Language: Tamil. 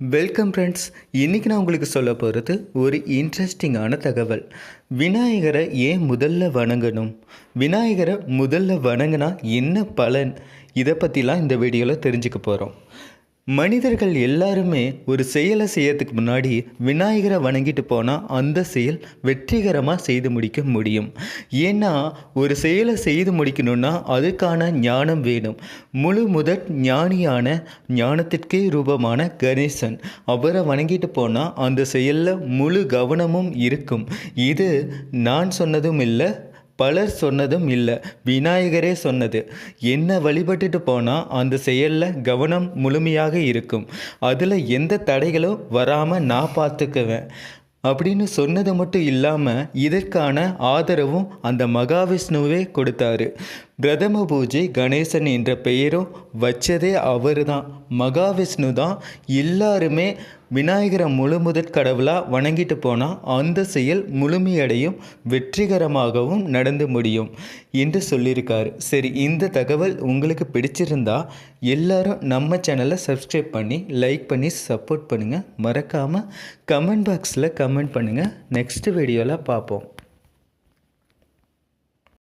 வெல்கம் ஃப்ரெண்ட்ஸ் இன்றைக்கி நான் உங்களுக்கு சொல்ல போகிறது ஒரு இன்ட்ரெஸ்டிங்கான தகவல். விநாயகரை ஏன் முதல்ல வணங்கணும்? விநாயகரை முதல்ல வணங்கினா என்ன பலன்? இதை பற்றிலாம் இந்த வீடியோவில் தெரிஞ்சுக்க போகிறோம் மனிதர்கள் எல்லாருமே ஒரு செயலை செய்யறதுக்கு முன்னாடி விநாயகரை வணங்கிட்டு போனால் அந்த செயல் வெற்றிகரமாக செய்து முடிக்க முடியும். ஏன்னா ஒரு செயலை செய்து முடிக்கணும்னா அதுக்கான ஞானம் வேணும். முழு முதற் ஞானியான ஞானத்திற்கே ரூபமான கணேசன் அவரை வணங்கிட்டு போனால் அந்த செயலில் முழு கவனமும் இருக்கும். இது நான் சொன்னதும் இல்லை பலர் சொன்னதும் இல்லை. விநாயகரே சொன்னது. என்ன வழிபட்டுட்டு போனால் அந்த செயலில் கவனம் முழுமையாக இருக்கும். அதில் எந்த தடைகளும் வராமல் நான் பார்த்துக்குவேன். அப்படின்னு சொன்னது மட்டும் இல்லாமல் இதற்கான ஆதரவும் அந்த மகாவிஷ்ணுவே கொடுத்தாரு. பிரதம பூஜை கணேசன் என்ற பெயரும் வச்சதே அவர் தான் மகாவிஷ்ணு தான் எல்லாருமே விநாயகரை முழு முதற் கடவுளாக வணங்கிட்டு போனால் அந்த செயல் முழுமையடையும் வெற்றிகரமாகவும் நடந்து முடியும் என்று சொல்லியிருக்காரு. சரி இந்த தகவல் உங்களுக்கு பிடிச்சிருந்தா எல்லாரும் நம்ம சேனலை சப்ஸ்கிரைப் பண்ணி லைக் பண்ணி சப்போர்ட் பண்ணுங்கள் மறக்காமல் கமெண்ட் பாக்ஸில் கமெண்ட் பண்ணுங்கள் நெக்ஸ்ட் வீடியோவில் பார்ப்போம்.